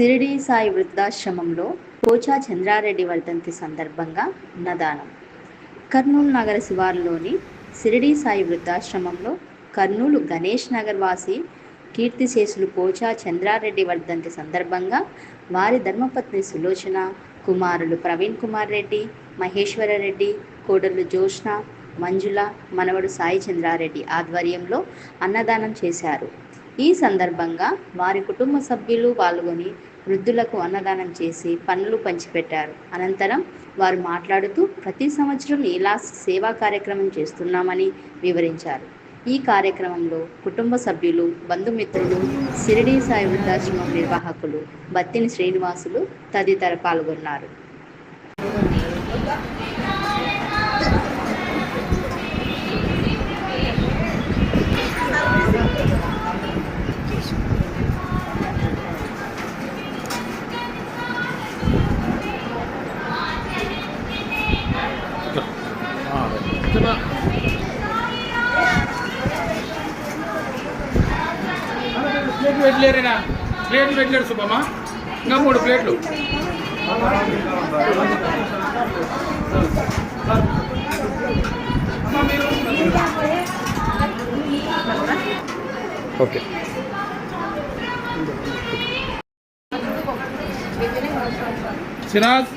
సిరిడి సాయి వృద్ధాశ్రమంలో పోచా చంద్రారెడ్డి వర్ధంతి సందర్భంగా అన్నదానం కర్నూలు నగర శివారులోని సిరిడి సాయి వృద్ధాశ్రమంలో కర్నూలు గణేష్ నగర్ వాసి కీర్తిశేషులు పోచా చంద్రారెడ్డి వర్ధంతి సందర్భంగా వారి ధర్మపత్ని సులోచన కుమారులు ప్రవీణ్ కుమార్ రెడ్డి మహేశ్వర రెడ్డి కోడలు జోష్ణ మంజుల మనవడు సాయి చంద్రారెడ్డి ఆధ్వర్యంలో అన్నదానం చేశారు. ఈ సందర్భంగా వారి కుటుంబ సభ్యులు పాల్గొని వృద్ధులకు అన్నదానం చేసి పనులు పంచిపెట్టారు. అనంతరం వారు మాట్లాడుతూ ప్రతి సంవత్సరం ఇలా సేవా కార్యక్రమం చేస్తున్నామని వివరించారు. ఈ కార్యక్రమంలో కుటుంబ సభ్యులు బంధుమిత్రులు సిరిడి సాయి వృద్ధాశ్రమం నిర్వాహకులు బత్తిని శ్రీనివాసులు తదితర పాల్గొన్నారు. ప్లేట్లు పెట్టలేరేనా ప్లేట్లు పెట్టలేడు సుబ్బమ్మ. ఇంకా మూడు ప్లేట్లు. ఓకే. సిరాజ్.